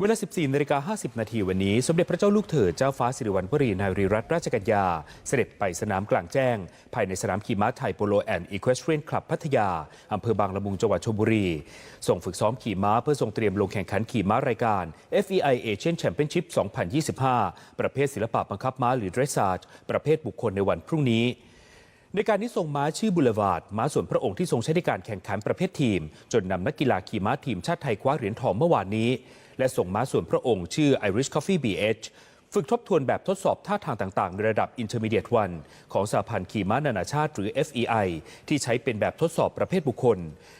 เวลา 14นาฬิกา50 นาทีวันนี้ สมเด็จพระเจ้าลูกเธอเจ้าฟ้าสิริวัณวรีนารีรัตนราชกัญญา เสด็จไปสนามกลางแจ้ง ภายในสนามขี่ม้าไทยโปโลแอนด์อีควสเตรียนคลับพัทยา อำเภอบางละมุงจังหวัดชลบุรี ส่งฝึกซ้อมขี่ม้าเพื่อส่งเตรียมลงแข่งขันขี่ม้ารายการ FEI Asian Championship 2025 ประเภทศิลปะบังคับม้าหรือ dressage ประเภทบุคคลในวันพรุ่งนี้ในการนี้ทรงม้าชื่อบุลวาดม้าส่วนพระองค์ที่ทรงใช้ในการแข่งขันประเภททีม จนนำนักกีฬาขี่ม้าทีมชาติไทยคว้าเหรียญทองเมื่อวานนี้ และส่งม้าส่วนพระองค์ชื่อ Irish Coffee BH ฝึกทบทวนแบบทดสอบท่าทางต่างๆ ในระดับ Intermediate 1 ของสหพันธ์ขี่ม้านานาชาติหรือ FEI ที่ใช้เป็นแบบทดสอบประเภทบุคคล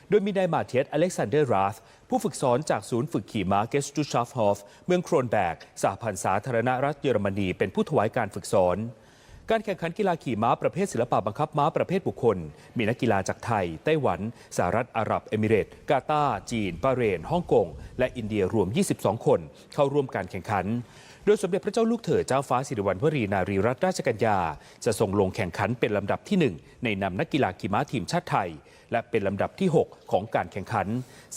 โดยมีนายมาเทียสอเล็กซานเดอร์ราธผู้ฝึกสอนจากศูนย์ฝึกขี่ม้าเกสตูชาฟฮอฟเมืองโครนแบกสหพันธ์สาธารณรัฐเยอรมนีเป็นผู้ถวายการฝึกสอน การแข่งขันกีฬาขี่ม้าประเภทศิลปะบังคับม้าประเภทบุคคล มีนักกีฬาจากไทย ไต้หวัน สหรัฐอาหรับเอมิเรตส์กาตาร์จีน บาเรนฮ่องกง และอินเดียรวม 22 คน เข้าร่วมการแข่งขัน โดยสมเด็จพระเจ้าลูกเธอเจ้าฟ้าสิริวัณวรีนารีรัตนราชกัญญา จะส่งลงแข่งขันเป็นลำดับที่ 1 ในนำนักกีฬาขี่ม้าทีมชาติไทยและเป็นลำดับที่ 6 ของการแข่งขัน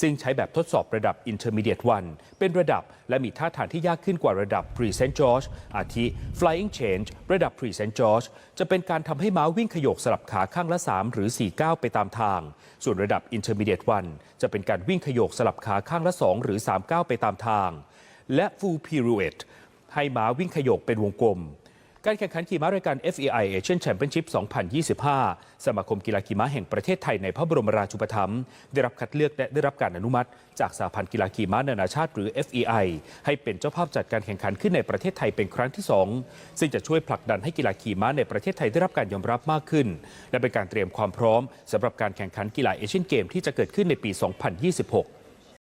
ซึ่งใช้แบบทดสอบระดับ Intermediate 1 เป็นระดับและมีท่าทางที่ยากขึ้นกว่าระดับ Pre St George อาทิ Flying Change ระดับ Pre St George จะเป็นการทำให้ม้าวิ่งขยกสลับขาข้างละ 3 หรือ4ก้าวไปตามทาง ส่วนระดับ Intermediate 1 จะเป็นการวิ่งขยกสลับขาข้างละ 2 หรือ3ก้าวไปตามทาง และ Full Pirouette ให้ม้าวิ่งขยกเป็นวงกลม การแข่งขันขี่ม้ารายการ FEI Asian Championship 2025 สมาคมกีฬาขี่ม้าแห่งประเทศไทยในพระบรมราชูปถัมภ์ได้รับคัดเลือกและได้รับการอนุมัติ จากสหพันธ์กีฬาขี่ม้านานาชาติหรือ FEI ให้เป็นเจ้าภาพจัดการแข่งขันขึ้นในประเทศไทยเป็นครั้งที่ 2 ซึ่งจะช่วยผลักดันให้กีฬาขี่ม้าในประเทศไทยได้รับการยอมรับมากขึ้น และเป็นการเตรียมความพร้อมสำหรับการแข่งขันกีฬาเอเชียนเกมที่จะเกิดขึ้นในปี 2026